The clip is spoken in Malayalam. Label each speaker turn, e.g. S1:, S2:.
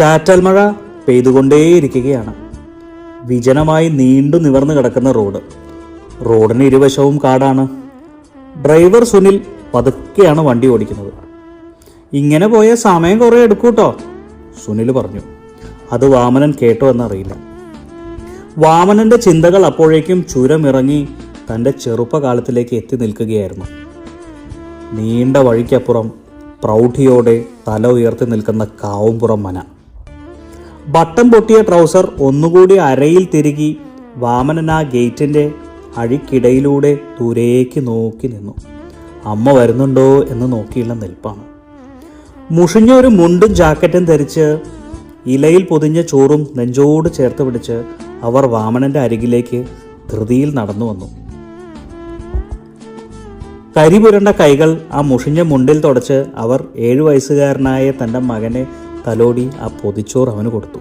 S1: ചാറ്റൽ മഴ പെയ്തുകൊണ്ടേയിരിക്കുകയാണ്. വിജനമായി നീണ്ടു നിവർന്നു കിടക്കുന്ന റോഡ്. റോഡിന് ഇരുവശവും കാടാണ്. ഡ്രൈവർ സുനിൽ പതുക്കെയാണ് വണ്ടി ഓടിക്കുന്നത്. ഇങ്ങനെ പോയ സമയം കുറേ എടുക്കൂട്ടോ? സുനിൽ പറഞ്ഞു. അത് വാമനൻ കേട്ടോ എന്നറിയില്ല. വാമനന്റെ ചിന്തകൾ അപ്പോഴേക്കും ചുരമിറങ്ങി തന്റെ ചെറുപ്പകാലത്തിലേക്ക് എത്തി നിൽക്കുകയായിരുന്നു. നീണ്ട വഴിക്കപ്പുറം പ്രൗഢിയോടെ തല ഉയർത്തി നിൽക്കുന്ന കാവുംപുറം മന. ബട്ടം പൊട്ടിയ ട്രൗസർ ഒന്നുകൂടി അരയിൽ തിരുകി വാമനൻ ആ ഗേറ്റിന്റെ അഴിക്കിടയിലൂടെ ദൂരേക്ക് നോക്കി നിന്നു. അമ്മ വരുന്നുണ്ടോ എന്ന് നോക്കിയുള്ള നിൽപ്പാണ്. മുഷിഞ്ഞ ഒരു മുണ്ടും ജാക്കറ്റും ധരിച്ച് ഇലയിൽ പൊതിഞ്ഞ ചോറും നെഞ്ചോട് ചേർത്ത് പിടിച്ച് അവർ വാമനന്റെ അരികിലേക്ക് ധൃതിയിൽ നടന്നു വന്നു. കരിപുരണ്ട കൈകൾ ആ മുഷിഞ്ഞ മുണ്ടിൽ തുടച്ച് അവർ ഏഴു വയസ്സുകാരനായ തന്റെ മകനെ തലോടി ആ പൊതിച്ചോറ് അവന് കൊടുത്തു.